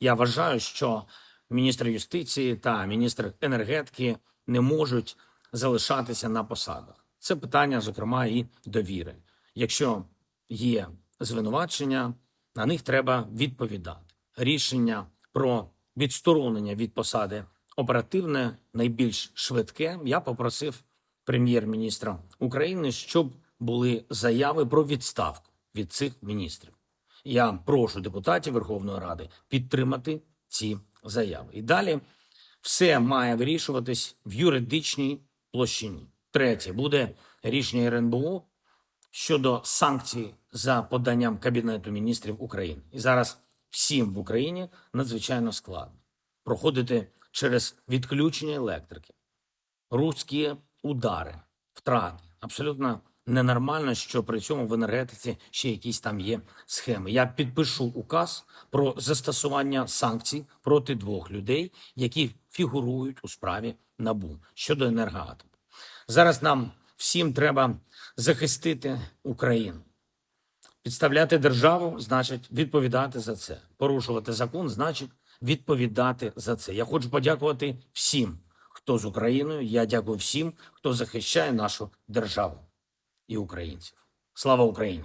Я вважаю, що міністр юстиції та міністр енергетики не можуть залишатися на посадах. Це питання, зокрема, і довіри. Якщо є звинувачення, на них треба відповідати. Рішення про відсторонення від посади оперативне, найбільш швидке. Я попросив прем'єр-міністра України, щоб були заяви про відставку від цих міністрів. Я прошу депутатів Верховної Ради підтримати ці заяви. І далі все має вирішуватись в юридичній площині. Третє буде рішення РНБО щодо санкцій за поданням Кабінету міністрів України. І зараз всім в Україні надзвичайно складно проходити через відключення електрики, руські удари, втрати. Абсолютно ненормально, що при цьому в енергетиці ще якісь там є схеми. Я підпишу указ про застосування санкцій проти двох людей, які фігурують у справі НАБУ щодо енергоатому. Зараз нам всім треба захистити Україну. Підставляти державу значить відповідати за це. Порушувати закон значить відповідати за це. Я хочу подякувати всім, хто з Україною. Я дякую всім, хто захищає нашу державу і українців. Слава Україні!